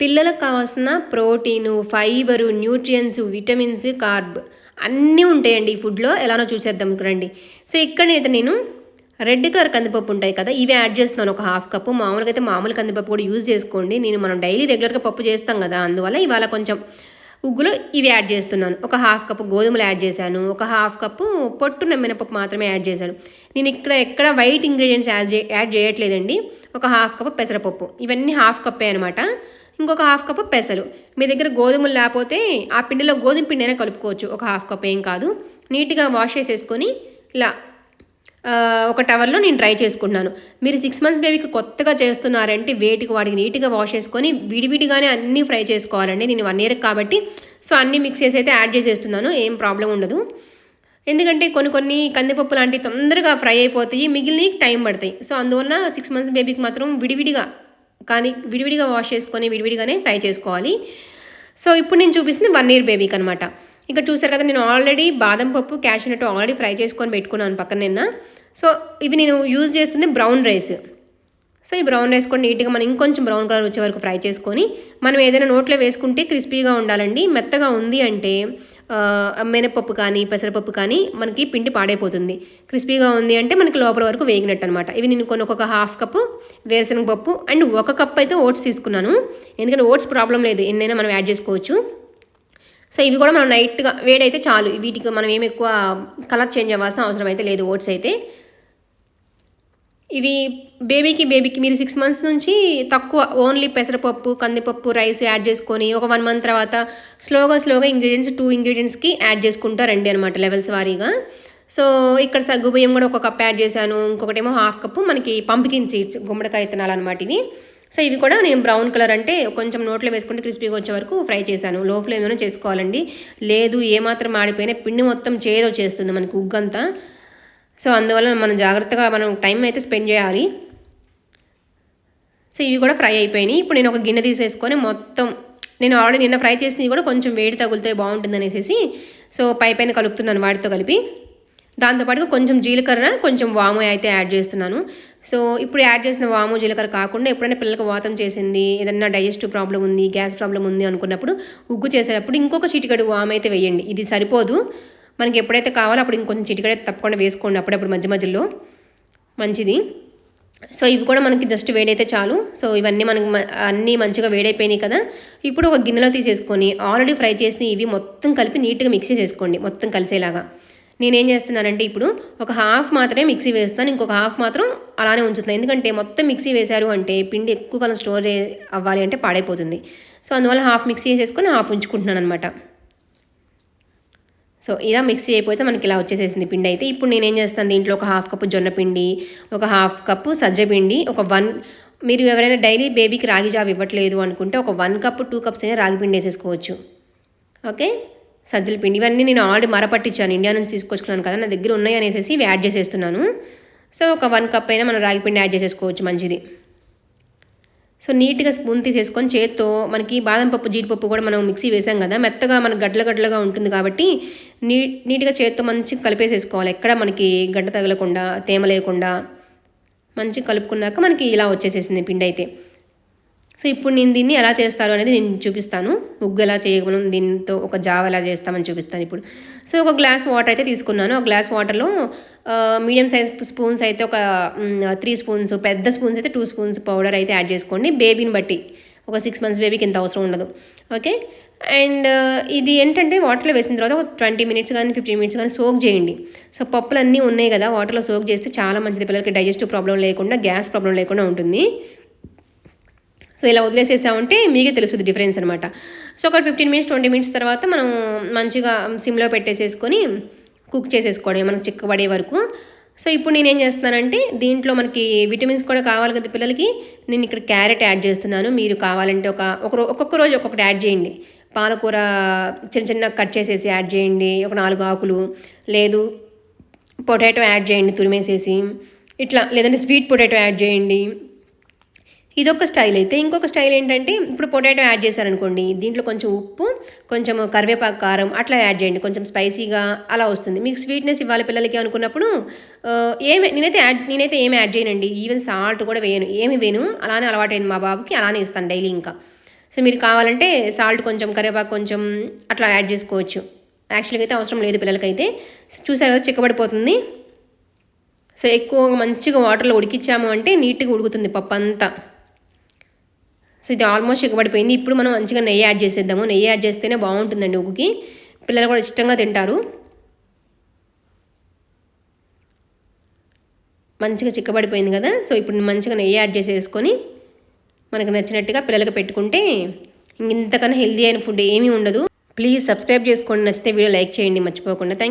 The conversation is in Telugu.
పిల్లలకు కావాల్సిన protein fibre nutrients vitamins carb అన్నీ ఉంటాయండి ఈ ఫుడ్లో. ఎలానో చూసేద్దాం రండి. సో ఇక్కడైతే నేను రెడ్ కలర్ కందిపప్పు ఉంటాయి కదా ఇవి యాడ్ చేస్తున్నాను ఒక హాఫ్ కప్పు. మామూలుగా అయితే మామూలు కందిపప్పు కూడా యూజ్ చేసుకోండి. నేను మనం డైలీ రెగ్యులర్గా పప్పు చేస్తాం కదా అందువల్ల ఇవాళ కొంచెం ఉగ్గులో ఇవి యాడ్ చేస్తున్నాను. ఒక హాఫ్ కప్పు గోధుమలు యాడ్ చేశాను. ఒక హాఫ్ కప్పు పొట్టు మినపప్పు మాత్రమే యాడ్ చేశాను. నేను ఇక్కడ ఎక్కడ వైట్ ఇంగ్రీడియంట్స్ యాడ్ యాడ్ చేయట్లేదండి. ఒక హాఫ్ కప్పు పెసరపప్పు. ఇవన్నీ హాఫ్ కప్పే అనమాట ఇంకొక హాఫ్ కప్ పెసలు. మీ దగ్గర గోధుమలు లేకపోతే ఆ పిండిలో గోధుమ పిండి అయినా కలుపుకోవచ్చు. ఒక హాఫ్ కప్ ఏం కాదు. నీట్గా వాష్ చేసేసుకొని ఇలా ఒక టవర్లో నేను ట్రై చేసుకుంటున్నాను. మీరు సిక్స్ మంత్స్ బేబీకి కొత్తగా చేస్తున్నారంటే వేటికి వాటికి నీట్గా వాష్ చేసుకొని విడివిడిగానే అన్నీ ఫ్రై చేసుకోవాలండి. నేను వన్ ఇయర్ కాబట్టి సో అన్నీ మిక్స్ చేసి అయితే యాడ్ చేసేస్తున్నాను. ఏం ప్రాబ్లం ఉండదు. ఎందుకంటే కొన్ని కొన్ని కందిపప్పు లాంటివి తొందరగా ఫ్రై అయిపోతాయి. మిగిలిన టైం పడతాయి. సో అందువల్ల సిక్స్ మంత్స్ బేబీకి మాత్రం విడివిడిగా కానీ విడివిడిగా వాష్ చేసుకొని విడివిడిగానే ఫ్రై చేసుకోవాలి. సో ఇప్పుడు నేను చూపిస్తుంది వన్ ఇయర్ బేబీకి అనమాట ఇక చూసారు కదా నేను ఆల్రెడీ బాదం పప్పు క్యాషనట్ ఆల్రెడీ ఫ్రై చేసుకొని పెట్టుకున్నాను పక్కన నిన్న. సో ఇవి నేను యూజ్ చేస్తుంది బ్రౌన్ రైస్. సో ఈ బ్రౌన్ రైస్ కూడా నీట్గా మనం ఇంకొంచెం బ్రౌన్ కలర్ వచ్చే వరకు ఫ్రై చేసుకొని మనం ఏదైనా నోట్లో వేసుకుంటే క్రిస్పీగా ఉండాలండి. మెత్తగా ఉంది అంటే మినపప్పు కానీ పెసరపప్పు కానీ మనకి పిండి పాడైపోతుంది. క్రిస్పీగా ఉంది అంటే మనకి లోపల వరకు వేగినట్టు అనమాట ఇవి నేను కొన్ని ఒక్కొక్క హాఫ్ కప్పు వేరుశనగ పప్పు అండ్ ఒక కప్ అయితే ఓట్స్ తీసుకున్నాను. ఎందుకంటే ఓట్స్ ప్రాబ్లం లేదు. ఎన్నైనా మనం యాడ్ చేసుకోవచ్చు. సో ఇవి కూడా మనం నైట్గా వేడైతే చాలు. వీటికి మనం ఏమి ఎక్కువ కలర్ చేంజ్ అవ్వాల్సిన అవసరం అయితే లేదు ఓట్స్ అయితే. ఇవి బేబీకి బేబీకి మీరు సిక్స్ మంత్స్ నుంచి తక్కువ ఓన్లీ పెసరపప్పు కందిపప్పు రైస్ యాడ్ చేసుకొని ఒక వన్ మంత్ తర్వాత స్లోగా స్లోగా ఇంగ్రీడియంట్స్ టూ ఇంగ్రీడియంట్స్కి యాడ్ చేసుకుంటా రండి అనమాట లెవెల్స్ వారీగా. సో ఇక్కడ సగ్గుబియ్యం కూడా ఒక కప్ యాడ్ చేశాను. ఇంకొకటేమో హాఫ్ కప్పు మనకి పంపికిన్ సీడ్స్ గుమ్మడికాయ విత్తనాలు అనమాట ఇవి. సో ఇవి కూడా నేను బ్రౌన్ కలర్ అంటే కొంచెం నోట్లో వేసుకుంటే క్రిస్పీగా వచ్చే వరకు ఫ్రై చేశాను. లో ఫ్లేమ్లోనే చేసుకోవాలండి. లేదు ఏమాత్రం ఆడిపోయినా పిండి మొత్తం చేదు చేస్తుంది మనకి ఉగ్గంతా. సో అందువల్ల మనం జాగ్రత్తగా మనం టైం అయితే స్పెండ్ చేయాలి. సో ఇవి కూడా ఫ్రై అయిపోయినాయి. ఇప్పుడు నేను ఒక గిన్నె తీసేసుకొని మొత్తం నేను ఆల్రెడీ నిన్న ఫ్రై చేసినవి కూడా కొంచెం వేడి తగులుతాయి బాగుంటుంది అనేసి సో పై పైన కలుపుతున్నాను వాటితో కలిపి. దాంతోపాటుగా కొంచెం జీలకర్ర కొంచెం వాము అయితే యాడ్ చేస్తున్నాను. సో ఇప్పుడు యాడ్ చేసిన వాము జీలకర్ర కాకుండా ఎప్పుడైనా పిల్లలకు వాతం చేసింది ఏదైనా డైజెస్టివ్ ప్రాబ్లం ఉంది గ్యాస్ ప్రాబ్లం ఉంది అనుకున్నప్పుడు ఉగ్గు చేసేటప్పుడు ఇంకొక చిటికడు వాము అయితే వేయండి. ఇది సరిపోదు. మనకి ఎప్పుడైతే కావాలో అప్పుడు ఇంకొంచెం చిటికడ తప్పకుండా వేసుకోండి అప్పుడప్పుడు మధ్య మధ్యలో. మంచిది. సో ఇవి కూడా మనకి జస్ట్ వేడైతే చాలు. సో ఇవన్నీ మనకి మ- అన్నీ మంచిగా వేడైపోయినాయి కదా. ఇప్పుడు ఒక గిన్నెలో తీసేసుకొని ఆల్రెడీ ఫ్రై చేసిన ఇవి మొత్తం కలిపి నీట్గా మిక్సీ చేసుకోండి మొత్తం కలిసేలాగా. నేనేం చేస్తున్నానంటే ఇప్పుడు ఒక హాఫ్ మాత్రమే మిక్సీ వేస్తాను ఇంకొక హాఫ్ మాత్రం అలానే ఉంచుతున్నాను ఎందుకంటే మొత్తం మిక్సీ వేశారు అంటే పిండి ఎక్కువ కాలం స్టోర్ అవ్వాలి అంటే పాడైపోతుంది. సో అందువల్ల హాఫ్ మిక్సీ వేసేసుకొని హాఫ్ ఉంచుకుంటున్నాను అనమాట సో ఇలా మిక్సీ అయిపోతే మనకి ఇలా వచ్చేసేసింది పిండి అయితే. ఇప్పుడు నేనేం చేస్తాను దీంట్లో ఒక హాఫ్ కప్పు జొన్న పిండి ఒక హాఫ్ కప్పు సజ్జ పిండి ఒక వన్ మీరు ఎవరైనా డైలీ బేబీకి రాగి జావ ఇవ్వట్లేదు అనుకుంటే ఒక వన్ కప్ టూ కప్స్ అయినా రాగి పిండి వేసేసుకోవచ్చు. ఓకే? సజ్జల పిండి. ఇవన్నీ నేను ఆల్రెడీ మరపట్టించాను. ఇండియా నుంచి తీసుకొచ్చుకున్నాను కదా నా దగ్గర ఉన్నాయి అనేసి ఇవి యాడ్ చేసేస్తున్నాను. సో ఒక వన్ కప్ అయినా మనం రాగి పిండి యాడ్ చేసేసుకోవచ్చు మంచిది. సో నీట్గా స్పూన్ తీసేసుకొని చేత్తో మనకి బాదం పప్పు జీడిపప్పు కూడా మనం మిక్సీ వేసాం కదా మెత్తగా మనకు గడ్డల గడ్డలుగా ఉంటుంది కాబట్టి నీ నీట్గా చేత్తో మంచిగా కలిపేసేసుకోవాలి. ఎక్కడ మనకి గడ్డ తగలకుండా తేమ లేకుండా మంచిగా కలుపుకున్నాక మనకి ఇలా వచ్చేసేసింది పిండి అయితే. సో ఇప్పుడు నేను దీన్ని ఎలా చేస్తారు అనేది నేను చూపిస్తాను. ముగ్గు ఎలా చేయగలం దీంతో ఒక జావ ఎలా చేస్తామని చూపిస్తాను ఇప్పుడు. సో ఒక గ్లాస్ వాటర్ అయితే తీసుకున్నాను. ఒక గ్లాస్ వాటర్లో మీడియం సైజ్ స్పూన్స్ అయితే ఒక త్రీ స్పూన్స్ పెద్ద స్పూన్స్ అయితే టూ స్పూన్స్ పౌడర్ అయితే యాడ్ చేసుకోండి. బేబీని బట్టి. ఒక సిక్స్ మంత్స్ బేబీకి ఇంత అవసరం ఉండదు. ఓకే? అండ్ ఇది ఏంటంటే వాటర్లో వేసిన తర్వాత ఒక ట్వంటీ మినిట్స్ కానీ ఫిఫ్టీన్ మినిట్స్ కానీ సోక్ చేయండి. సో పప్పులు అన్నీ ఉన్నాయి కదా వాటర్లో సోక్ చేస్తే చాలా మంచిది. పిల్లలకి డైజెస్టివ్ ప్రాబ్లం లేకుండా గ్యాస్ ప్రాబ్లం లేకుండా ఉంటుంది. సో ఇలా వదిలేసేసామంటే మీకే తెలుస్తుంది డిఫరెన్స్ అనమాట సో ఒక ఫిఫ్టీన్ మినిట్స్ ట్వంటీ మినిట్స్ తర్వాత మనం మంచిగా సిమ్లో పెట్టేసేసుకొని కుక్ చేసేసుకోవడం మనకు చిక్కబడే వరకు. సో ఇప్పుడు నేనేం చేస్తున్నానంటే దీంట్లో మనకి విటమిన్స్ కూడా కావాలి కదా పిల్లలకి. నేను ఇక్కడ క్యారెట్ యాడ్ చేస్తున్నాను. మీరు కావాలంటే ఒక ఒక ఒక్కొక్క రోజు ఒక్కొక్కటి యాడ్ చేయండి. పాలకూర చిన్న చిన్న కట్ చేసేసి యాడ్ చేయండి. ఒక నాలుగు ఆకులు లేదు పొటాటో యాడ్ చేయండి తురిమేసేసి. ఇట్లా లేదంటే స్వీట్ పొటాటో యాడ్ చేయండి. ఇదొక స్టైల్ అయితే. ఇంకొక స్టైల్ ఏంటంటే ఇప్పుడు పొటాటో యాడ్ చేశారనుకోండి దీంట్లో కొంచెం ఉప్పు కొంచెం కరివేపాకు కారం అట్లా యాడ్ చేయండి. కొంచెం స్పైసీగా అలా వస్తుంది. మీకు స్వీట్నెస్ ఇవ్వాలి పిల్లలకి అనుకున్నప్పుడు ఏమి నేనైతే యాడ్ నేనైతే ఏమి యాడ్ చేయనండి. ఈవెన్ సాల్ట్ కూడా వేయను. ఏమి వేయను. అలానే అలవాటైంది మా బాబుకి. అలానే ఇస్తాను డైలీ ఇంకా. సో మీరు కావాలంటే సాల్ట్ కొంచెం కరివేపాకు కొంచెం అట్లా యాడ్ చేసుకోవచ్చు. యాక్చువల్గా అయితే అవసరం లేదు పిల్లలకైతే. చూసారు కదా చిక్కబడిపోతుంది. సో ఎక్కువ మంచిగా వాటర్లో ఉడికిచ్చాము అంటే నీట్గా ఉడుకుతుంది పప్పు అంతా. సో ఇది ఆల్మోస్ట్ చిక్కబడిపోయింది ఇప్పుడు మనం మంచిగా నెయ్యి యాడ్ చేసేద్దాము. నెయ్యి యాడ్ చేస్తేనే బాగుంటుందండి ఉగ్గుకి. పిల్లలు కూడా ఇష్టంగా తింటారు. మంచిగా చిక్కబడిపోయింది కదా. సో ఇప్పుడు మంచిగా నెయ్యి యాడ్ చేసేసుకొని మనకు నచ్చినట్టుగా పిల్లలకి పెట్టుకుంటే ఇంతకన్నా హెల్దీ అయిన ఫుడ్ ఏమీ ఉండదు. ప్లీజ్ సబ్స్క్రైబ్ చేసుకోండి. నచ్చితే వీడియో లైక్ చేయండి. మర్చిపోకుండా. థ్యాంక్